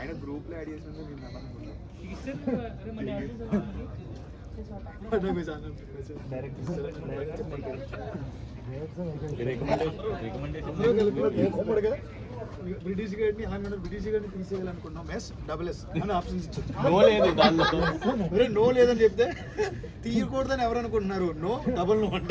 ఆయన గ్రూప్లో యాడ్ చేసినందుకు నేను బ్రిటిష్ గైడ్ని ఆమె బ్రిటిష్ గైడ్ని తీసేయాలనుకున్నాం ఎస్ డబుల్ ఎస్ అని ఆప్షన్స్ ఇచ్చారు. నో లేదని చెప్తే తీయకూడదని ఎవరు అనుకుంటున్నారు? నో డబుల్ నో అంట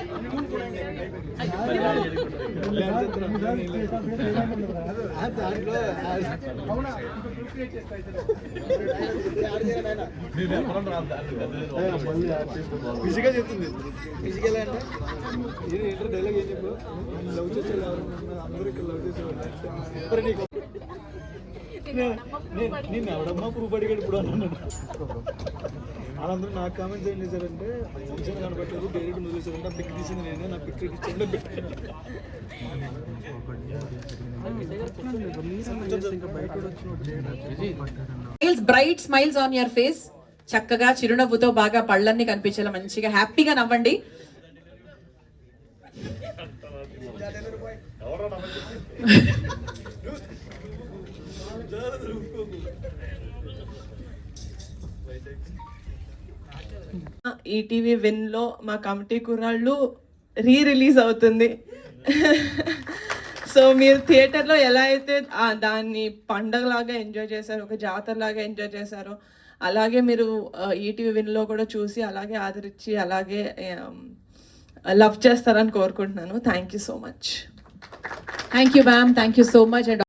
ఫిజికల్ చెప్తుంది ఫిజికల్ అంటే ఇది ఏంటో డైలాగ్ ఏం చెప్పు లవ్ చేసేవాళ్ళు ఎవరు అందరూ ఇక్కడ లవ్ చేసేవాళ్ళు నీకు నేను ఎవడమ్మా ప్రూఫ్ అడిగాడు ఇప్పుడు అన్నాను. వాళ్ళందరూ నాకు కామెంట్స్ ఏం చేశారంటే మంచిగా కనబట్టలేదు డైరెక్ట్ నువ్వు చేశారంటే ఆ పిక్ తీసింది నేనే నా pic ఇచ్చిండే bright smiles on your face చక్కగా చిరునవ్వుతో బాగా పళ్ళన్ని కనిపించేలా మంచిగా హ్యాపీగా నవ్వండి. ఈటీవీ విన్లో మా కమిటీ కుర్రాళ్ళు రీ రిలీజ్ అవుతుంది. సో మీరు థియేటర్లో ఎలా అయితే దాన్ని పండగలాగా ఎంజాయ్ చేశారో ఒక జాతరలాగా ఎంజాయ్ చేశారో అలాగే మీరు ఈటీవీ విన్లో కూడా చూసి అలాగే ఆదరించి అలాగే లవ్ చేస్తారని కోరుకుంటున్నాను. Thank you so much thank you ma'am thank you so much and